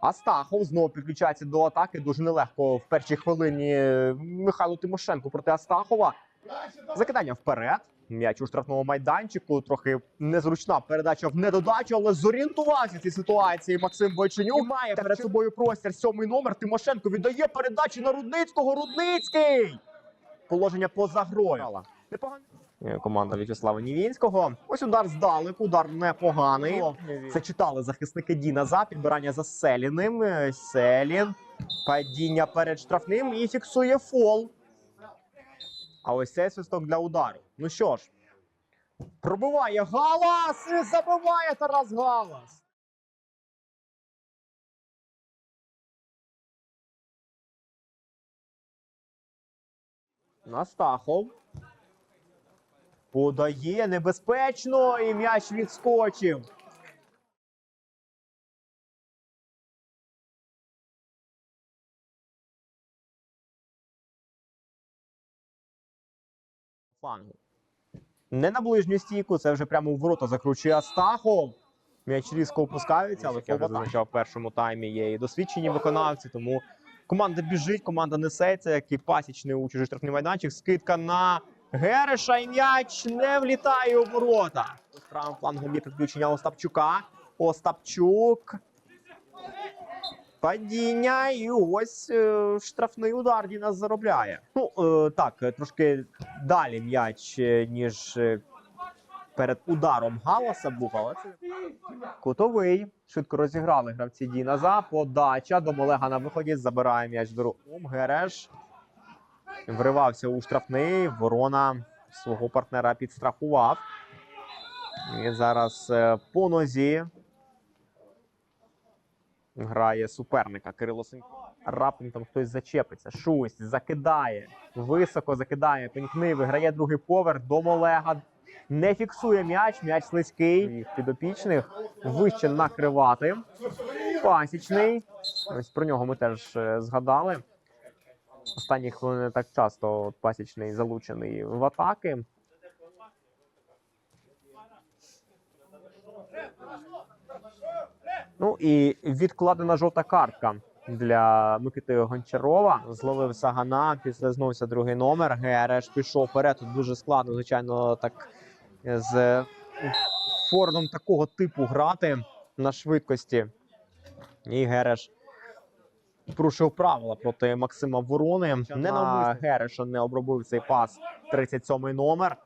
Астахов знову підключається до атаки. Дуже нелегко в першій хвилині Михайло Тимошенко проти Астахова. Закидання вперед. М'яч у штрафному майданчику. Трохи незручна передача в недодачу, але зорієнтувався в цій ситуації. Максим Бойченюк має перед собою простір. Сьомий номер. Тимошенко віддає передачу на Рудницького. Рудницький! Положення поза грою. Непогано. Е, Команда В'ячеслава Нівінського. Ось удар здалеку, удар непоганий. Це читали захисники Діна за підбирання за Селіним. Е, Селін. Падіння перед штрафним і фіксує фол. А ось цей свисток для удару. Ну що ж, пробиває Галас і забиває Тарас Галас. Настахов. Подає небезпечно і м'яч відскочив. Флангу. Не на ближню стійку, це вже прямо в ворота закручує Астахов. М'яч різко опускається, але як я зазначав в першому таймі є і досвідчені виконавці, тому команда біжить, команда несеться, як і пасічний у чужий штрафний майданчик. Скидка на Гереша і м'яч не влітає у ворота. Правим флангом є підключення Остапчука. Остапчук. Падіння, і ось е, штрафний удар Дінас заробляє. Ну е, так, трошки далі м'яч, е, ніж перед ударом Галаса був, але це кутовий. Швидко розіграли гравці Діназа. Подача до Олега на виході забирає м'яч до рук. Гереш вривався у штрафний. Ворона свого партнера підстрахував. І зараз е, по нозі грає суперника Кирило Сенько. Раптом там хтось зачепиться. Шусть закидає. Високо закидає. Пенькни виграє другий поверх до Олега. Не фіксує м'яч. М'яч слизький. Підопічних вище накривати. Пасічний. Ось про нього ми теж е, згадали. Останні хвилини так часто пасічний залучений в атаки. Ну і відкладена жовта картка для Микити Гончарова. Зловив Сагана, підслизнувся другий номер. Гереш пішов вперед. Тут дуже складно, звичайно, так з фордом такого типу грати на швидкості. І Гереш порушив правила проти Максима Ворони. Не на Гереша не обробив цей пас. 37-й номер.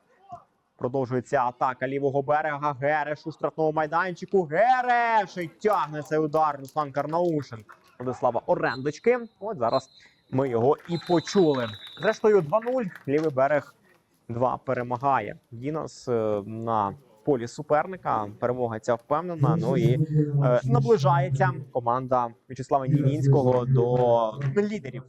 Продовжується атака лівого берега. Гереш у штрафному майданчику. Гереш! І тягне цей удар Руслан Карнаушин. Владислава Орендочки. От зараз ми його і почули. Зрештою, 2-0. Лівий берег 2 перемагає. Дінас е, на полі суперника. Перемога ця впевнена. Ну і е, наближається команда В'ячеслава Нівінського до лідерів.